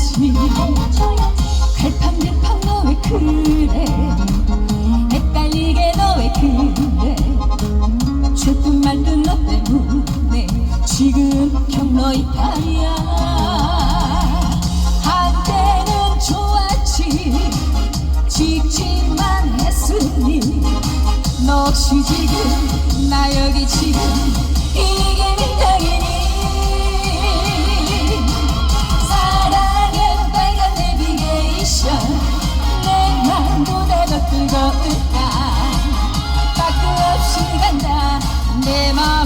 그랬지. 갈팡질팡 너 왜 그래? 헷갈리게 너 왜 그래? 슬픈 말도 너 때문에 지금 경로 이탈이야. 한때는 좋았지. 직진만 했으니 너 혹시 지금 나 여기 지금 Him